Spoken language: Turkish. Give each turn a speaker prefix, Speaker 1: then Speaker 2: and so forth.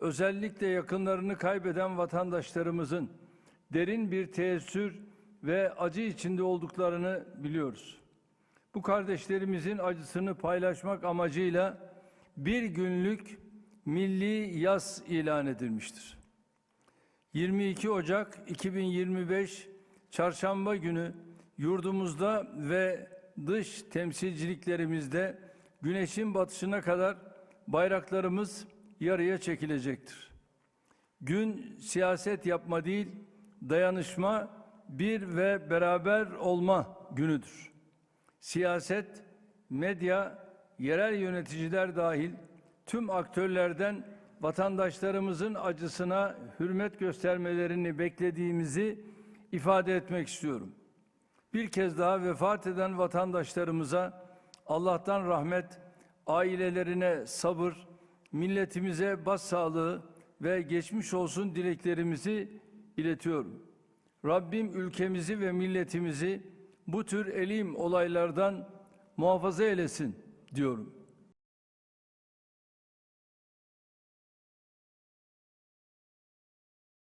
Speaker 1: özellikle yakınlarını kaybeden vatandaşlarımızın derin bir teessür ve acı içinde olduklarını biliyoruz. Bu kardeşlerimizin acısını paylaşmak amacıyla bir günlük milli yas ilan edilmiştir. 22 Ocak 2025 Çarşamba günü yurdumuzda ve dış temsilciliklerimizde güneşin batışına kadar bayraklarımız yarıya çekilecektir. Gün siyaset yapma değil, dayanışma, bir ve beraber olma günüdür. Siyaset, medya, yerel yöneticiler dahil tüm aktörlerden vatandaşlarımızın acısına hürmet göstermelerini beklediğimizi ifade etmek istiyorum. Bir kez daha vefat eden vatandaşlarımıza Allah'tan rahmet, ailelerine sabır, milletimize başsağlığı ve geçmiş olsun dileklerimizi iletiyorum. Rabbim ülkemizi ve milletimizi bu tür elim olaylardan muhafaza eylesin diyorum.